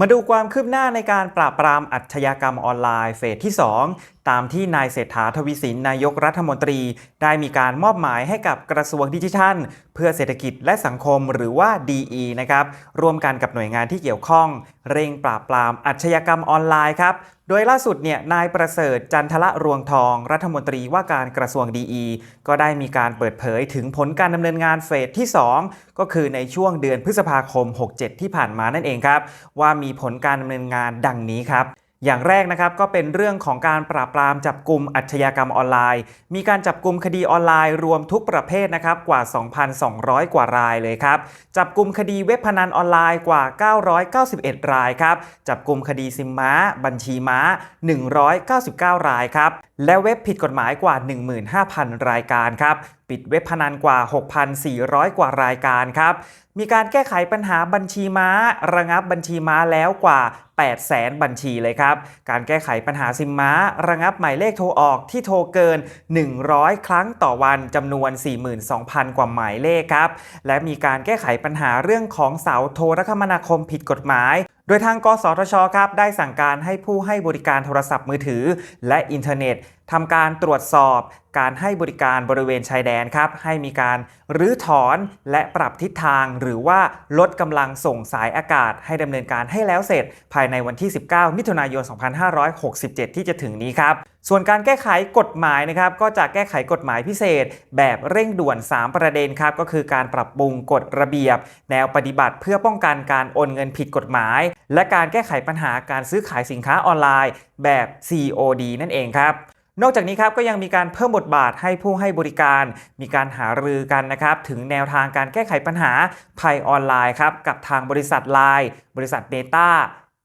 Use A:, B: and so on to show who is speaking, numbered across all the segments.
A: มาดูความคืบหน้าในการปราบปรามอัจฉยากรรมออนไลน์เฟสที่ 2 ตามที่นายเศรษฐาทวีสินนายกรัฐมนตรี ได้มีการมอบหมายให้กับกระทรวงดิจิทัล เพื่อเศรษฐกิจและสังคมหรือว่า DE นะครับร่วมกันกับหน่วยงานที่เกี่ยวข้อง เร่งปราบปรามอาชญากรรมออนไลน์ครับโดยล่าสุดเนี่ยนายประเสริฐจันทละรวงทอง รัฐมนตรีว่าการกระทรวงดีก็ได้มีการเปิดเผยถึงผลการดำเนินงานเฟสที่ 2 ก็คือในช่วงเดือนพฤษภาคม 67 ที่ผ่านมานั่นเองครับ ว่ามีผลการดำเนินงานดังนี้ครับ อย่างแรกนะครับก็เป็นเรื่องของการปราบปรามจับกลุ่มอาชญากรรมออนไลน์ มีการจับกลุ่มคดีออนไลน์รวมทุกประเภทนะครับกว่า 2,200 กว่ารายเลยครับจับกลุ่มคดีเว็บพนันออนไลน์กว่า 991 รายครับจับกลุ่มคดีซิมม้า บัญชีม้า 199 รายครับและเว็บผิดกฎหมายกว่า 15,000 รายการครับ ปิดเว็บพนันกว่า 6,400 กว่ารายการครับ มีการแก้ไขปัญหาบัญชีม้า ระงับบัญชีม้าแล้วกว่า8แสนบัญชีเลยครับ การแก้ไขปัญหาซิมม้า ระงับหมายเลขโทรออกที่โทรเกิน 100 ครั้งต่อวันจำนวน 42,000 กว่าหมายเลขครับ และมีการแก้ไขปัญหาเรื่องของเสาโทรคมนาคมผิดกฎหมาย โดยทางกสทชครับได้สั่งการให้ผู้ให้บริการโทรศัพท์มือถือ และอินเทอร์เน็ต ทำการตรวจสอบการให้บริการบริเวณชายแดนครับ ให้มีการรื้อถอนและปรับทิศทาง หรือว่าลดกำลังส่งสายอากาศ ให้ดำเนินการให้แล้วเสร็จ ภายในวันที่ 19 มิถุนายน 2567 ที่จะถึงนี้ครับ ส่วนการแก้ไขกฎหมายนะครับ ก็จะแก้ไขกฎหมายพิเศษ แบบเร่งด่วน 3 ประเด็นครับ ก็คือการปรับปรุงกฎระเบียบ แนวปฏิบัติเพื่อป้องกันการโอนเงินผิดกฎหมาย และการแก้ไขปัญหาการซื้อขายสินค้าออนไลน์ แบบ COD นั่นเองครับ นอกจากนี้ครับก็ยังมีการเพิ่มบทบาทให้ผู้ให้บริการ มีการหารือกันนะครับถึงแนวทางการแก้ไขปัญหาภัยออนไลน์ครับกับทางบริษัท Line บริษัท Meta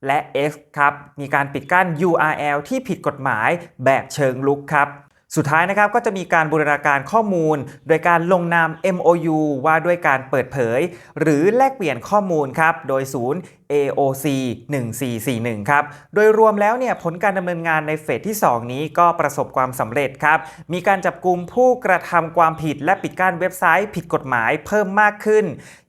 A: และ X ครับมีการปิดกั้น URL ที่ผิดกฎหมายแบบเชิงลุกครับสุดท้ายนะครับก็จะมีการบูรณาการข้อมูล โดยการลงนาม MOU ว่าด้วยการเปิดเผย หรือแลกเปลี่ยนข้อมูลครับโดยศูนย์ AOC 1441 ครับ โดยรวมแล้วเนี่ยผลการดำเนินงานในเฟสที่ 2 นี้ก็ประสบความสำเร็จครับ มีการจับกลุ่มผู้กระทำความผิดและปิดกั้นเว็บไซต์ผิดกฎหมายเพิ่มมากขึ้น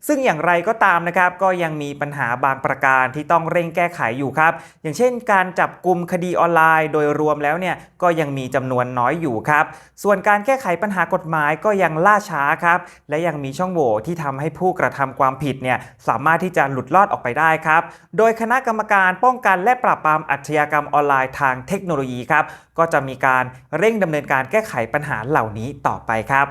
A: ซึ่งอย่างไรก็ตามนะครับ ก็ยังมีปัญหาบางประการที่ต้องเร่งแก้ไขอยู่ครับ อย่างเช่น การจับกลุ่มคดีออนไลน์ โดยรวมแล้วเนี่ยก็ยังมีจำนวนน้อยอยู่ครับ ส่วนการแก้ไขปัญหากฎหมายก็ยังล่าช้าครับ และยังมีช่องโหว่ที่ทำให้ผู้กระทำความผิดเนี่ยสามารถที่จะหลุดลอดออกไปได้ครับครับ โดยคณะกรรมการป้องกันและปราบปรามอาชญากรรมออนไลน์ทางเทคโนโลยีครับ ก็จะมีการเร่งดำเนินการแก้ไขปัญหาเหล่านี้ต่อไปครับ